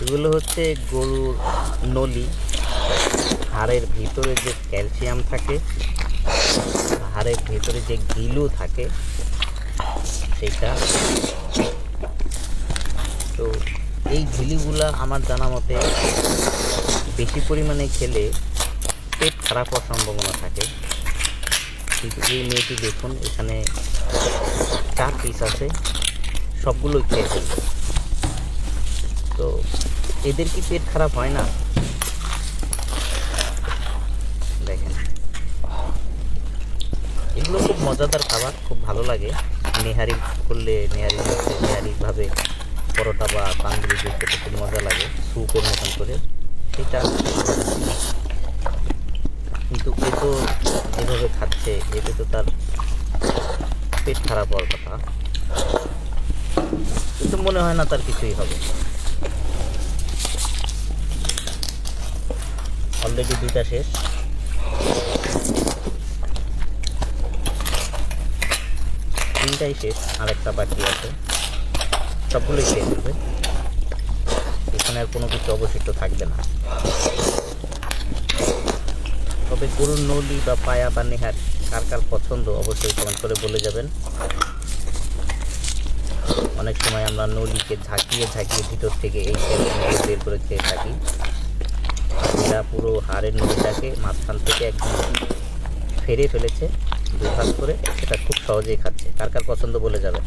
এগুলো হচ্ছে গরুর নলি। হাড়ের ভিতরে যে ক্যালসিয়াম থাকে, হাড়ের ভিতরে যে গিলু থাকে সেটা তো এই ঝিলিগুলা আমার জানা মতে বেশি পরিমাণে খেলে পেট খারাপ হওয়ার সম্ভাবনা থাকে। কিন্তু এই মেয়েটি দেখুন, এখানে চার পিস আছে। সবগুলোই খেয়ে ফেলবে তো এদের কি পেট খারাপ হয় না? দেখেন। এগুলো খুব মজাদার খাবার, খুব ভালো লাগে। নেহারি করলে নেহারি নেহারিভাবে পরোটা বা তান্দুরি খেতে খুব মজা লাগে স্যুপের মতন করে। সেটা কিন্তু এ তো যেভাবে খাচ্ছে, এতে তো তার পেট খারাপ হওয়ার কথা। কিন্তু মনে হয় না তার কিছুই হবে। অলরেডি দুইটা শেষ। তিনটাই শেষ আর একটা বাকি আছে। সবগুলোই খেয়ে ফেলবে এখানে আর কোনো কিছু অবশিষ্ট থাকবে না। তবে গরুর নলি বা পায়া বা নেহার কার কার পছন্দ অবশ্যই কমেন্ট করে বলে যাবেন। অনেক সময় আমরা নদীকে ঝাঁকিয়ে ঝাঁকিয়ে ভিতর থেকে এই সেলগুলো বের করে খেয়ে থাকি। এরা পুরো হাড়ের নদীটাকে মাঝখান থেকে একদম ফেরে ফেলেছে দুভাগ করে। সেটা খুব সহজেই খাচ্ছে। কার কার পছন্দ বলে যাবে